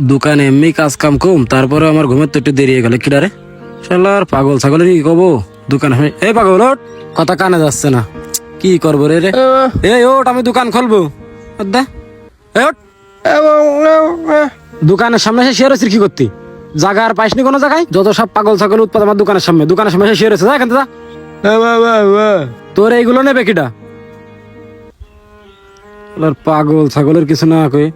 দোকানে এমনি কাজ কাম কম তারপরে আমার ঘুমের তো একটু দেরি হয়ে গেল। কিডারে শালার পাগল ছাগলের কি কব? দোকান আমি এই পাগল ওট কথা কানে যাচ্ছে না। কি করব রে রে? এই ওট আমি দোকান খুলবো। এই দোকানের সামনে এসে শেয়ার হয়েছিস কি করতি? জায়গা আর পাইসনি কোনো জায়গায়? যত সব পাগল ছাগল উৎপাদ আমার দোকানের সামনে। দোকানের সামনে এসে শেয়ার হয়েছে যা এখান থেকে তোর এইগুলো নেবে কিটা পাগল ছাগলের কিছু না কই।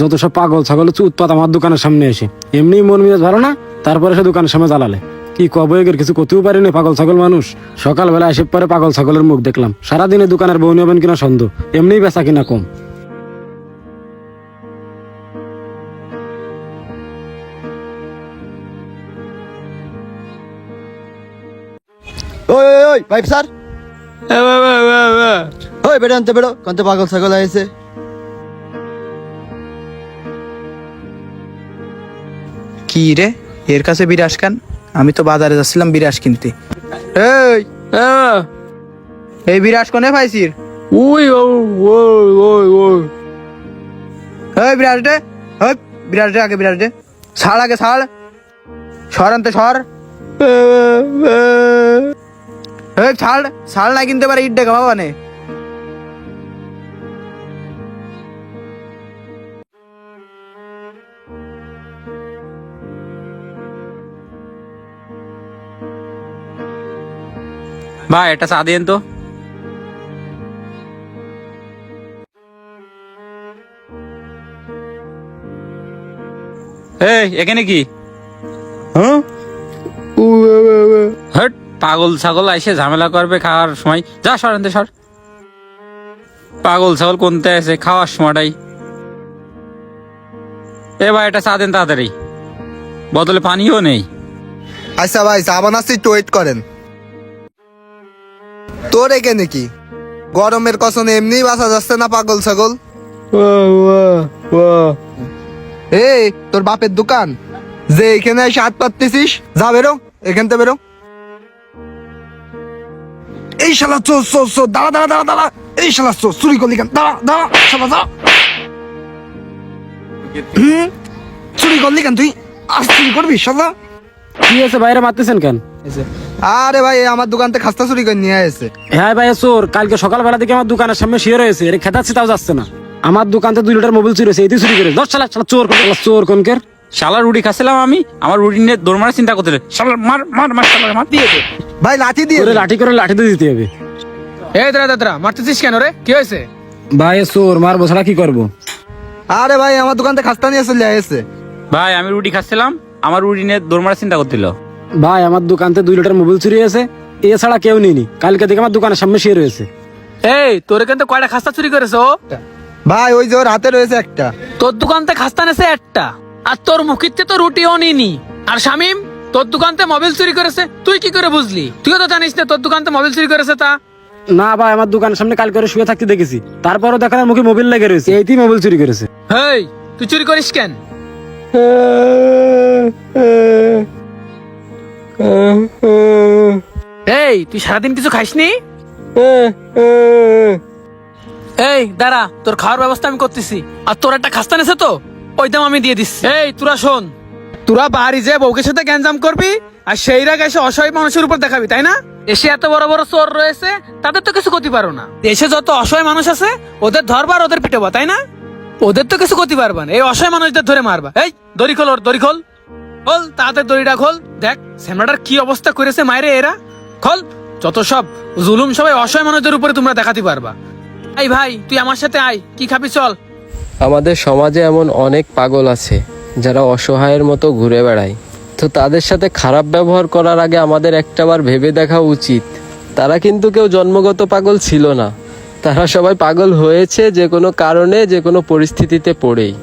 যত সব পাগল ছাগল হচ্ছে উৎপাত আমার দোকানের সামনে এসে। এমনি মন মেজাজ ভালো না? তারপরে সে দোকানের সামনে জ্বালালে কি কবে কিছু করতেও পারিনি পাগল ছাগল মানুষ। সকালবেলা এসে পরে পাগল ছাগলের মুখ দেখলাম। সারাদিনে দোকানের বউ নেবেন কিনা সন্দেহ। এমনি বেচা কিনা কম। ওই ওই ওই পাইপ স্যার। ওই বেরো আনতে বেরো। কত পাগল ছাগল আছে কি রে? এর কাছে বিরাস খান আমি তো বাজারে যাচ্ছিলাম বিরাস কিনতে। এই! এই বিরাস কোনে পাইছির উই ওই ওই ওই। এই বিরাস রে ওই বিরাস রে আগে বিরাস রে ছাড় আগে ছাড়। সর আনতে সর। এই ছাড় ছাড় না কিনতে পারে ইট ডেকে বাবা নে। ভাই এটা চা দিন তো। এই এখানে কি? হট পাগল ছাগল এসে ঝামেলা করবে খাওয়ার সময়। যা সর সর। পাগল ছাগল কোনতে আছে খাওয়ার সময়টাই। এ ভাই এটা চা দেন তাড়াতাড়ি। বদলে পানিও নেই। আচ্ছা ভাই চা বানাচ্ছি একটু ওয়েট করেন। তোর এখানে কি? গরমের কসনে এমনি বাসা যাচ্ছে না পাগল ছাগল? এই তোর বাপের দোকান? যে এখানে এসে হাত পাততেছিস যা বেরো এখান থেকে বেরো। এই শালা চোর চোর চোর দাঁড়া দাঁড়া দাঁড়া দাঁড়া। এই শালা চোর চুরি করলি কেন? দাঁড়া দাঁড়া শালা দাঁড়া। হুম? চুরি করলি কেন তুই? আজ চুরি করবি শালা? কি আছে বাইরে মারতেছেন কেন? আরে ভাই আমার দোকান থেকে খাস্তা চুরি করে নিয়ে এসে হ্যাঁ ভাই চোর কালকে সকালবেলা থেকে আমার দোকানের সামনে শুয়ে রয়েছে এর খেতাচ্ছি তাও যাচ্ছে না। আমার দোকান থেকে দুই লিটার মোবাইল চুরি হয়েছে এটি চুরি করে। দশ সালা সালা চোর কোন শালা চোর কোনকের শালা রুটি খাচ্ছিলাম আমি আমার রুটি নিয়ে দৌড় মারার চিন্তা করতে শালা মার মার মার শালা মার দিয়ে দে। ভাই লাঠি দিয়ে করে লাঠি করে লাঠিতে দিতে হবে। এই দাদা দাদা মারতেছিস কেন রে? কি হয়েছে? ভাই চোর মারবো ছাড়া কি করব? আরে ভাই আমার দোকান থেকে খাস্তা নিয়ে চলে এসে ভাই আমি রুটি খাচ্ছিলাম আমার রুটি নিয়ে দৌড় মারার চিন্তা করছিল ভাই আমার দোকান থেকে দুই লিটার মোবাইল চুরি হয়েছে। এছাড়া কেউ নিনি কালকে থেকে আমার দোকানের সামনে শুয়ে রয়েছে। এই তোর কিন্তু কয়টা খাস্তা চুরি করেছ ভাই ওই যে ওর হাতে রয়েছে একটা। তোর দোকান থেকে খাস্তা নেছে একটা। আর তোর মুখিতে তো রুটিও নিনি আর শামিম তোর দোকান থেকে মোবাইল চুরি করেছে তুই কি করে বুঝলি? তুইও তো জানিস না তোর দোকান থেকে মোবাইল চুরি করেছে তা। না ভাই আমার দোকানের সামনে কাল করে শুয়ে থাকতে দেখেছি। তারপরও দেখার মুখে মোবাইল লেগে রয়েছে। এইটি মোবাইল চুরি করেছে। হেই তুই চুরি করিস কেন? এই তুই সারাদিন কিছু খাইসনি? এই দাঁড়া তোর খাওয়ার ব্যবস্থা আমি করতেছি। আর তোর একটা খাস্তা নেছে তো? ওই দাম আমি দিয়ে দিচ্ছি। এই তোরা শোন। তোরা বাড়ি যে বউকের সাথে গ্যাঞ্জাম করবি আর সেই রাগ এসে অসহায় মানুষের উপর দেখাবি তাই না? এসে এত বড় বড় চোর রয়েছে তাদের তো কিছু করতে পারো না। দেশে যত অসহায় মানুষ আছে ওদের ধরবার ওদের পিটাবো তাই না? ওদের তো কিছু করতে পারবা না এই অসহায় মানুষদের ধরে মারবা। এই দড়ি খোল ওর দড়ি খোল। খোল তাড়াতাড়ি দড়িটা খোল। দেখ স্যামরাটার কি অবস্থা করেছে মায়েরে এরা। খোল, যত সব জুলুম সবাই অসহায় মানুষদের উপরে তোমরা দেখাতে পারবা। এই ভাই, তুই আমার সাথে আয়, কি খাবি চল। আমাদের সমাজে এমন অনেক পাগল আছে, যারা অসহায়ের মতো ঘুরে বেড়ায়। তো তাদের সাথে খারাপ ব্যবহার করার আগে আমাদের একটাবার ভেবে দেখা উচিত। তারা কিন্তু কেউ জন্মগত পাগল ছিল না। তারা সবাই পাগল হয়েছে যে কোনো কারণে, যে কোনো পরিস্থিতিতে পড়েই।